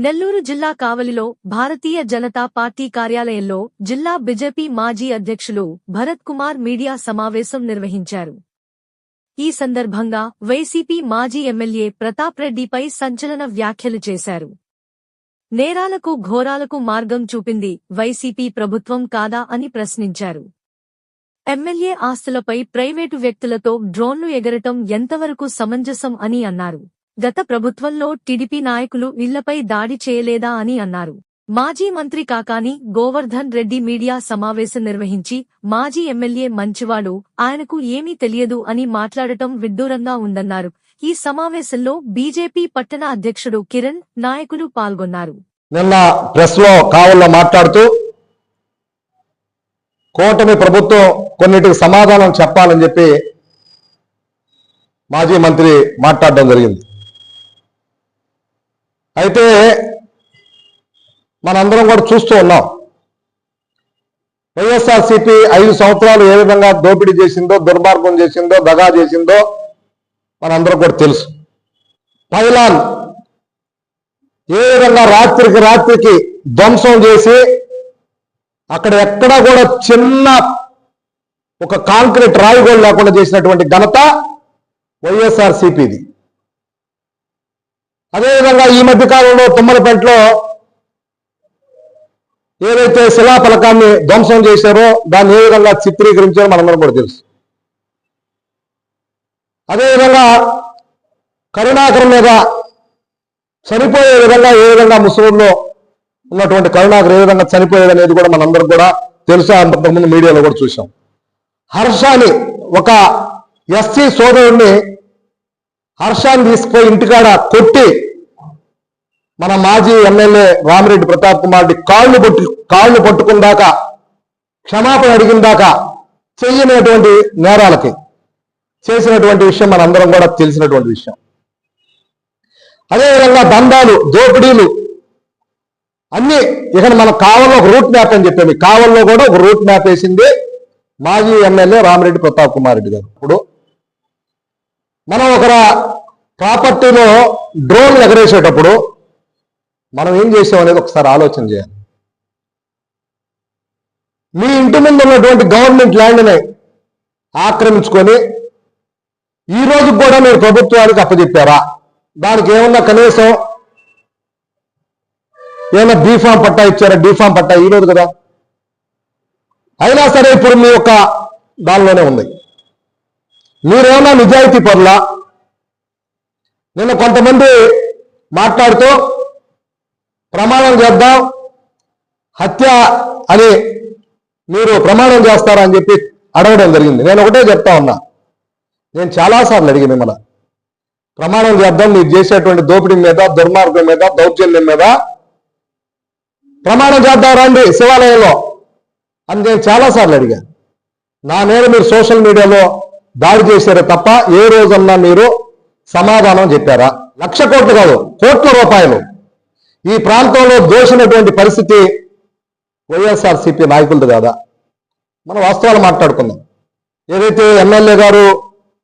నెల్లూరు జిల్లా కావలిలో భారతీయ జనతా పార్టీ కార్యాలయంలో జిల్లా బీజేపీ మాజీ అధ్యక్షులు భరత్ కుమార్ మీడియా సమావేశం నిర్వహించారు. ఈ సందర్భంగా వైసీపీ మాజీ ఎమ్మెల్యే ప్రతాప్ రెడ్డిపై సంచలన వ్యాఖ్యలు చేశారు. నేరాలకు ఘోరాలకు మార్గం చూపింది వైసీపీ ప్రభుత్వం కాదా అని ప్రశ్నించారు. ఎమ్మెల్యే ఆస్తులపై ప్రైవేటు వ్యక్తులతో డ్రోన్లు ఎగరటం ఎంతవరకు సమంజసం అని అన్నారు. గత ప్రభుత్వంలో టీడీపీ నాయకులు ఇళ్ళపై దాడి చేయలేదా అని అన్నారు. మాజీ మంత్రి కాకాని గోవర్ధన్ రెడ్డి మీడియా సమావేశం నిర్వహించి మాజీ ఎమ్మెల్యే మంచివాడు ఆయనకు ఏమీ తెలియదు అని మాట్లాడటం విడ్డూరంగా ఉందన్నారు. ఈ సమావేశంలో బీజేపీ పట్టణ అధ్యక్షుడు కిరణ్ నాయకులు పాల్గొన్నారు. నిన్న ప్రెస్లో కావల్లో మాట్లాడుతూ కూటమి ప్రభుత్వం కొన్నిటికి సమాధానం చెప్పాలని చెప్పి మాజీ మంత్రి మాట్లాడడం జరిగింది. అయితే మనందరం కూడా చూస్తూ ఉన్నాం. వైఎస్ఆర్సీపీ ఐదు సంవత్సరాలు ఏ విధంగా దోపిడీ చేసిందో దుర్మార్గం చేసిందో దగా చేసిందో మనందరం కూడా తెలుసు. పైలాన్ ఏ విధంగా రాత్రికి రాత్రికి ధ్వంసం చేసి అక్కడ ఎక్కడా కూడా చిన్న ఒక కాంక్రీట్ రాయి కూడా లేకుండా చేసినటువంటి ఘనత వైఎస్ఆర్సిపిది. అదేవిధంగా ఈ మధ్య కాలంలో తుమ్మలపేటలో ఏదైతే శిలా ఫలకాన్ని ధ్వంసం చేశారో దాన్ని ఏ విధంగా చిత్రీకరించారో మనందరం కూడా తెలుసు. అదేవిధంగా కరుణాకర్ మీద చనిపోయే విధంగా ఏ విధంగా ముసలిలో ఉన్నటువంటి కరుణాకర్ ఏ విధంగా చనిపోయేది అనేది కూడా మనందరం కూడా తెలుసు? అంతకుముందు మీడియాలో కూడా చూసాం హర్షాని ఒక ఎస్సీ సోదరుడిని హర్షాన్ని తీసుకుపోయి ఇంటికాడ కొట్టి మన మాజీ ఎమ్మెల్యే రామిరెడ్డి ప్రతాప్ కుమార్ కాళ్ళు పట్టు కాళ్ళు పట్టుకుందాక దాకా క్షమాపణ అడిగిన దాకా చెయ్యనటువంటి నేరాలకి చేసినటువంటి విషయం మనందరం కూడా తెలిసినటువంటి విషయం. అదేవిధంగా దందాలు దోపిడీలు అన్ని ఇక్కడ మన కావల్లో ఒక రూట్ మ్యాప్ అని చెప్పాము కావల్లో కూడా ఒక రూట్ మ్యాప్ వేసింది మాజీ ఎమ్మెల్యే రామిరెడ్డి ప్రతాప్ కుమార్ రెడ్డి గారు. ఇప్పుడు మనం ఒక ప్రాపర్టీలో డ్రోన్ ఎగరేసేటప్పుడు మనం ఏం చేసాం అనేది ఒకసారి ఆలోచన చేయాలి. మీ ఇంటి ముందు ఉన్నటువంటి గవర్నమెంట్ ల్యాండ్ని ఆక్రమించుకొని ఈ రోజు కూడా మీరు ప్రభుత్వానికి అప్పచెప్పారా దానికి ఏమన్నా కనీసం ఏమన్నా బీఫామ్ పట్టా ఇచ్చారా? డీఫామ్ పట్టా? ఇవ్వలేదు కదా. అయినా సరే ఇప్పుడు మీ యొక్క దానిలోనే ఉంది. మీరేమన్నా నిజాయితీ పరులా? నిన్న కొంతమంది మాట్లాడుతూ ప్రమాణం చేద్దాం హత్య అని మీరు ప్రమాణం చేస్తారా అని చెప్పి అడగడం జరిగింది. నేను ఒకటే చెప్తా ఉన్నా. నేను చాలాసార్లు అడిగి మిమ్మల్ని. ప్రమాణం చేద్దాం మీరు చేసేటువంటి దోపిడీ మీద దుర్మార్గం మీద దౌర్జన్యం మీద. ప్రమాణం చేద్దాం రండి శివాలయంలో అని నేను చాలాసార్లు అడిగాను. నా మీద మీరు సోషల్ మీడియాలో దాడి చేశారు తప్ప ఏ రోజన్నా మీరు సమాధానం చెప్పారా? లక్ష కోట్లు కాదు కోట్ల రూపాయలు. ఈ ప్రాంతంలో దోషినటువంటి పరిస్థితి వైఎస్ఆర్ సిపి నాయకులది కాదా? మనం వాస్తవాలు మాట్లాడుకుందాం. ఏదైతే ఎమ్మెల్యే గారు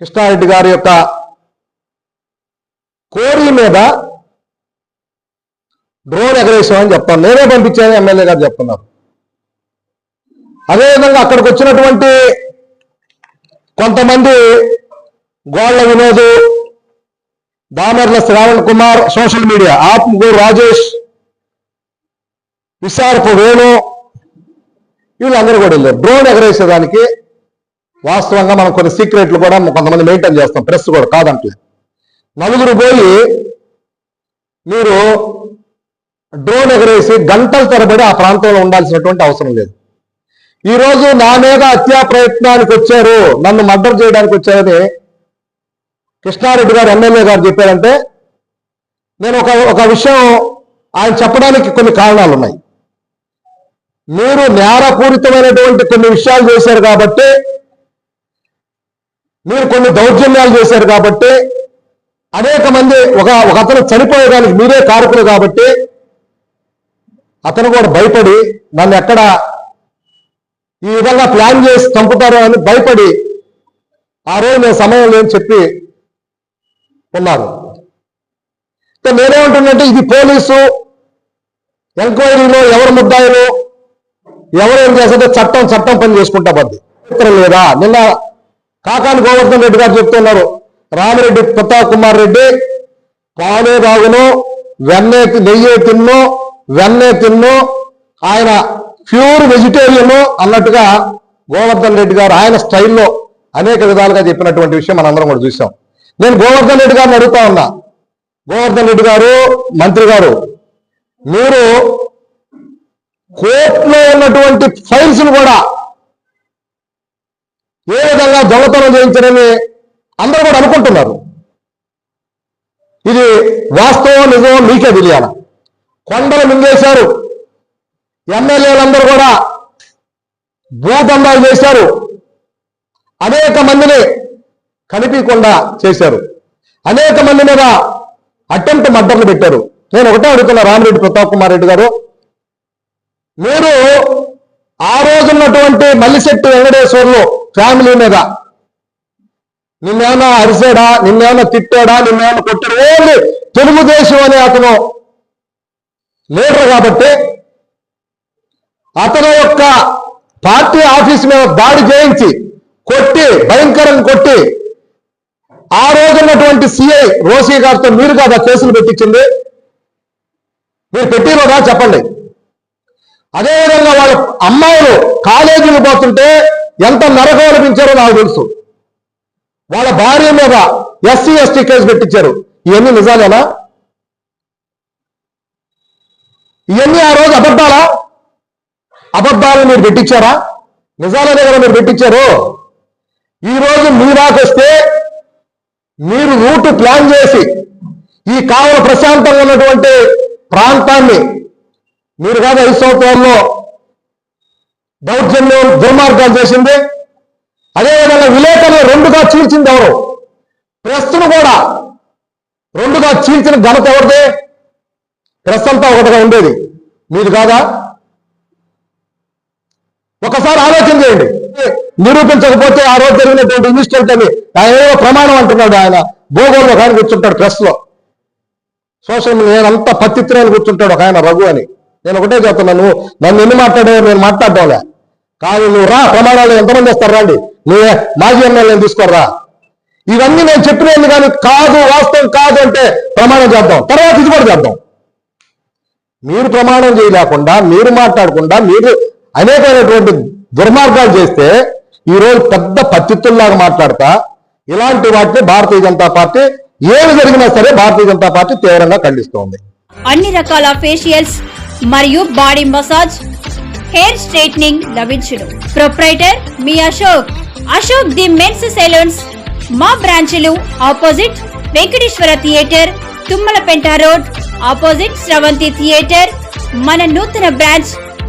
కృష్ణారెడ్డి గారి యొక్క కోరి మీద డ్రోన్ ఎగరేసామని చెప్తాను నేనే పంపించాను ఎమ్మెల్యే గారు చెప్తున్నారు. అదేవిధంగా అక్కడికి వచ్చినటువంటి కొంతమంది గోళ్ళ వినోద్ దామర్ల శ్రావణ్ కుమార్ సోషల్ మీడియా ఆత్మగూరు రాజేష్ విశారపు వేణు వీళ్ళందరూ కూడా వెళ్ళారు. డ్రోన్ ఎగరేసేదానికి వాస్తవంగా మనం కొన్ని సీక్రెట్లు కూడా కొంతమంది మెయింటైన్ చేస్తాం. ప్రెస్ కూడా కాదంటే నలుగురు పోయి మీరు డ్రోన్ ఎగరేసి గంటల తరబడి ఆ ప్రాంతంలో ఉండాల్సినటువంటి అవసరం లేదు. ఈ రోజు నా మీద హత్యా ప్రయత్నానికి వచ్చారు నన్ను మర్డర్ చేయడానికి వచ్చారని కృష్ణారెడ్డి గారు ఎమ్మెల్యే గారు చెప్పారంటే నేను ఒక ఒక విషయం ఆయన చెప్పడానికి కొన్ని కారణాలు ఉన్నాయి. మీరు నేరపూరితమైనటువంటి కొన్ని విషయాలు చేశారు కాబట్టి మీరు కొన్ని దౌర్జన్యాలు చేశారు కాబట్టి అనేక మంది ఒక ఒక అతను చనిపోయేదానికి మీరే కారకులు కాబట్టి అతను కూడా భయపడి నన్ను ఎక్కడ ఈ విధంగా ప్లాన్ చేసి చంపుతారు అని భయపడి ఆ రోజు నేను సమయం లేని చెప్పి ఉన్నారు నేనేమంటున్నట్టే ఇది పోలీసు ఎంక్వైరీలో ఎవరు ముద్దాయిలు ఎవరు ఏం చేస్తుంటే చట్టం చట్టం పని చేసుకుంటా పద్ది. లేదా? నిన్న కాకాని గోవర్ధన్ రెడ్డి గారు చెప్తున్నారు. రామిరెడ్డి ప్రతాప్ కుమార్ రెడ్డి పాలే తాగును వెన్నే నెయ్యే తిన్ను వెన్నే తిన్ను ఆయన ప్యూర్ వెజిటేరియన్ అన్నట్టుగా గోవర్ధన్ రెడ్డి గారు ఆయన స్టైల్లో అనేక విధాలుగా చెప్పినటువంటి విషయం మనందరం కూడా చూసాం. నేను గోవర్ధన్ రెడ్డి గారిని అడుగుతా ఉన్నా. గోవర్ధన్ రెడ్డి గారు మంత్రి గారు మీరు కోర్టులో ఉన్నటువంటి ఫైల్స్ కూడా ఏ విధంగా దొంగతనం చేయించారని అందరూ కూడా అనుకుంటున్నారు. ఇది వాస్తవం నిజం మీకే తెలియాల. కొండలు మింగేశారు. ఎమ్మెల్యేలందరూ కూడా భూదందాలు చేశారు అనేక మందిని కనిపించకుండా చేశారు. అనేక మంది మీద అటెంప్ట్ మద్దతులు పెట్టారు. నేను ఒకటే అడుగుతున్నా రామిరెడ్డి ప్రతాప్ కుమార్ రెడ్డి గారు. మీరు ఆ రోజున్నటువంటి మల్లిశెట్టి వెంకటేశ్వర్లు ఫ్యామిలీ మీద నిన్నేమన్నా అరిసాడా నిన్నేమన్నా తిట్టాడా నిన్నేమన్నా కొట్టాడు? ఓన్లీ తెలుగుదేశం అనే అతను లీడర్ కాబట్టి అతని యొక్క పార్టీ ఆఫీస్ మీద దాడి చేయించి కొట్టి భయంకరం కొట్టి ఆ రోజున్నటువంటి సిఐ రోసీ గారితో మీరు కదా కేసులు పెట్టించింది? మీరు పెట్టిరోదా చెప్పండి. అదేవిధంగా వాళ్ళ అమ్మాయిలు కాలేజీలు పోతుంటే ఎంత నరకం అనిపించారో నాకు తెలుసు. వాళ్ళ భార్య మీద ఎస్సీ ఎస్టీ కేసు పెట్టించారు. ఇవన్నీ నిజాలేనా? ఇవన్నీ ఆ రోజు అబద్ధాలా? అబద్ధాలు మీరు పెట్టించారా? నిజాలనే కదా మీరు పెట్టించారు. ఈ రోజు మీ దాకొస్తే మీరు రూటు ప్లాన్ చేసి ఈ కావల ప్రశాంతంగా ఉన్నటువంటి ప్రాంతాన్ని మీరు కాదు ఐదు సంవత్సరాల్లో దౌర్జన్యం దుర్మార్గాలు చేసింది. అదేవిధంగా విలేకరులు రెండుగా చీల్చింది ఎవరు? ప్రెస్ను కూడా రెండుగా చీల్చిన ఘనత ఎవరిది? ప్రెస్ అంతా ఒకటిగా ఉండేది. మీరు కాదా? ఒకసారి ఆలోచన చేయండి. నిరూపించకపోతే ఆ రోజు జరిగినటువంటి ఇన్సిడెంట్ అని ఆయన ఏదో ప్రమాణం అంటున్నాడు ఆయన. భూగోళంలో ఒక ఆయన కూర్చుంటాడు ప్రెస్లో. సోషల్ మీడియా నేను పత్తిత్రాలు కూర్చుంటాడు ఒక ఆయన రఘు అని. నేను ఒకటే చెప్తున్నాను నువ్వు నన్ను ఎన్ని మాట్లాడే నేను మాట్లాడటంలే. కానీ నువ్వు రా ప్రమాణాలు ఎంతమంది వేస్తారు రాండి. నువ్వే మాజీ ఎమ్మెల్యేని తీసుకోరా ఇవన్నీ నేను చెప్పినది కానీ కాదు వాస్తవం కాదు అంటే ప్రమాణం చేద్దాం. తర్వాత ఇది కూడా చేద్దాం. మీరు ప్రమాణం చేయలేకుండా మీరు మాట్లాడకుండా మీరు అనేకమైనటువంటి దుర్మార్గాలు చేస్తే ఈరోజు పెద్ద పత్తిత్తుల్లాగా మాట్లాడతా. ఇలాంటి వాటిని భారతీయ జనతా పార్టీ ఏమి జరిగినా సరే భారతీయ జనతా పార్టీ తీవ్రంగా ఖండిస్తోంది. అన్ని రకాల ఫేషియల్స్ మరియు బాడీ మసాజ్ హెయిర్ స్ట్రైట్నింగ్ లభించును. Proprietor me Ashok. Ashok the men's salons మా బ్రాంచ్లు opposite Venkateswara theatre Tummalapenta road opposite Sravanthi theatre మన నూతన బ్రాంచ్